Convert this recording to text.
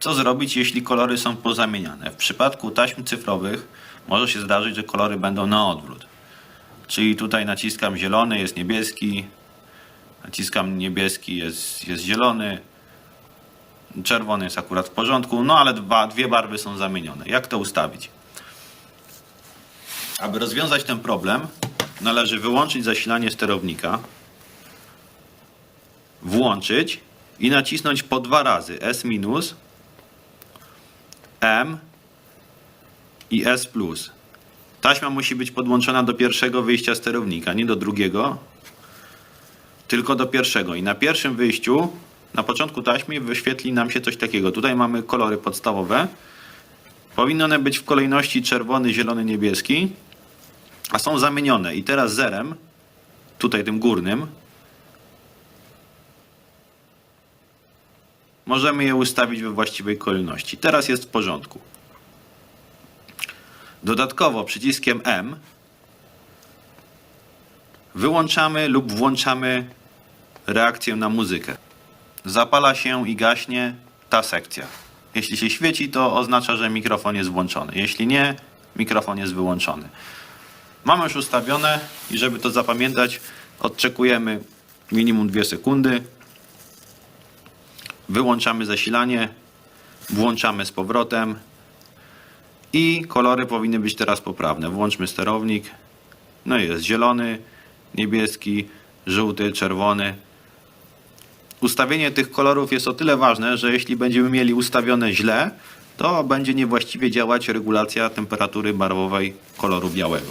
Co zrobić, jeśli kolory są pozamieniane? W przypadku taśm cyfrowych może się zdarzyć, że kolory będą na odwrót. Czyli tutaj naciskam zielony, jest niebieski, naciskam niebieski, jest, jest zielony, czerwony jest akurat w porządku, no ale dwa, dwie barwy są zamienione. Jak to ustawić? Aby rozwiązać ten problem, należy wyłączyć zasilanie sterownika, włączyć i nacisnąć po dwa razy S M i S. Taśma musi być podłączona do pierwszego wyjścia sterownika, nie do drugiego, tylko do pierwszego. I na pierwszym wyjściu, na początku taśmy wyświetli nam się coś takiego. Tutaj mamy kolory podstawowe. Powinny one być w kolejności czerwony, zielony, niebieski, a są zamienione. I teraz zerem, tutaj tym górnym, możemy je ustawić we właściwej kolejności. Teraz jest w porządku. Dodatkowo przyciskiem M wyłączamy lub włączamy reakcję na muzykę. Zapala się i gaśnie ta sekcja. Jeśli się świeci, to oznacza, że mikrofon jest włączony. Jeśli nie, mikrofon jest wyłączony. Mamy już ustawione i żeby to zapamiętać, odczekujemy minimum 2 sekundy. Wyłączamy zasilanie, włączamy z powrotem i kolory powinny być teraz poprawne. Włączmy sterownik. No jest zielony, niebieski, żółty, czerwony. Ustawienie tych kolorów jest o tyle ważne, że jeśli będziemy mieli ustawione źle, to będzie niewłaściwie działać regulacja temperatury barwowej koloru białego.